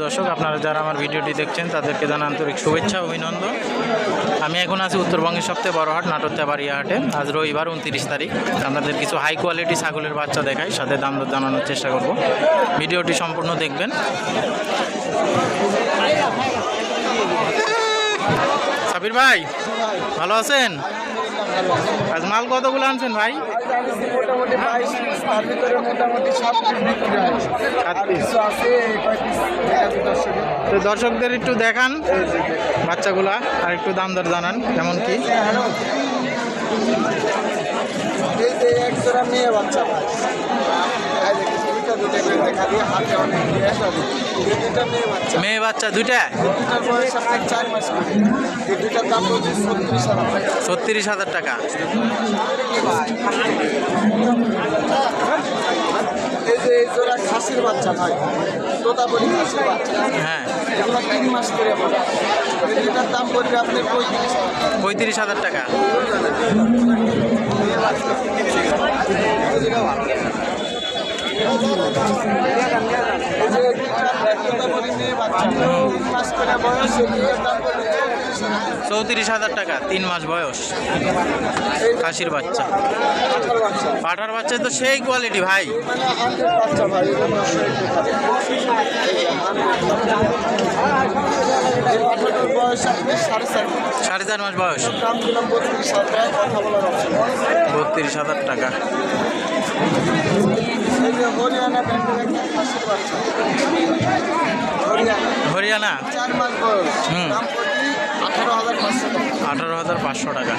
দর্শক, আপনারা যারা আমার ভিডিওটি দেখছেন, তাদেরকে জানা আন্তরিক শুভেচ্ছা, অভিনন্দন। আমি এখন আছি উত্তরবঙ্গের সবচেয়ে বড় হাট নাটোরতেবাড়িয়া হাটে। আজ রবিবার, উনত্রিশ তারিখ। আপনাদের কিছু হাই কোয়ালিটি ছাগলের বাচ্চা দেখাই, সাথে দাম দর জানানোর চেষ্টা করব। ভিডিওটি সম্পূর্ণ দেখবেন। সাবির ভাই, ভালো আছেন? আজ মাল কতগুলো আনছেন ভাই? তো দর্শকদের একটু দেখান বাচ্চাগুলা, আর একটু দাম দর জানান, কেমন কি? মেয়ে বাচ্চা। দুইটার দাম বলছে ছত্রিশ হাজার টাকা। এই যে এই জোড়া খাসির বাচ্চা ভাই খাসির বাচ্চা হ্যাঁ। এগুলো তিন মাস করে বলে এই দাম পড়বে আপনার পঁয়ত্রিশ পঁয়ত্রিশ হাজার টাকা এই যে তোতাপুরি মেয়ে বাচ্চা তিন মাস করে বয়স এই দুইটার দাম পড়বে চৌত্রিশ হাজার টাকা। তিন মাস বয়স খাসির বাচ্চা পাঠার বাচ্চা তো সেই কোয়ালিটি ভাই সাড়ে চার মাস। বয়স বত্রিশ হাজার টাকা হরিয়ানা হুম। আঠারো হাজার পাঁচশো টাকা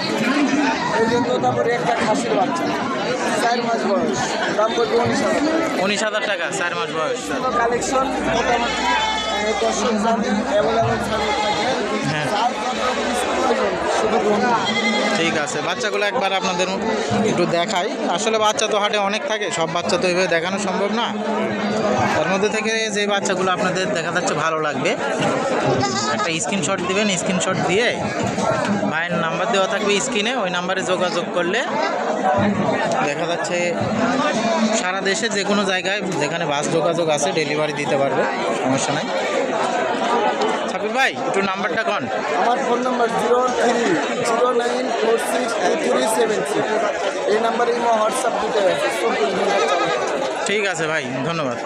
উনিশ হাজার টাকা, চার মাস বয়স হ্যাঁ। ঠিক আছে। বাচ্চাগুলো একবার আপনাদের একটু দেখাই। আসলে বাচ্চা তো হাটে অনেক থাকে, সব বাচ্চা তো এইভাবে দেখানো সম্ভব না। তার মধ্যে থেকে যে বাচ্চাগুলো আপনাদের দেখা যাচ্ছে ভালো লাগবে। একটা স্ক্রিনশট দিবেন স্ক্রিনশট দিয়ে ভাইয়ের নাম্বার দেওয়া থাকবে স্ক্রিনে ওই নাম্বারে যোগাযোগ করলে দেখা যাচ্ছে সারা দেশে যে কোনো জায়গায় যেখানে বাস যোগাযোগ আছে ডেলিভারি দিতে পারবে, সমস্যা নাই। ভাই একটু নাম্বারটা কন? আমার phone number zero three zero nine four six two three seven six. এই নাম্বারে হোয়াটসঅ্যাপ চব্বিশ ঘণ্টা চালু ঠিক আছে ভাই ধন্যবাদ।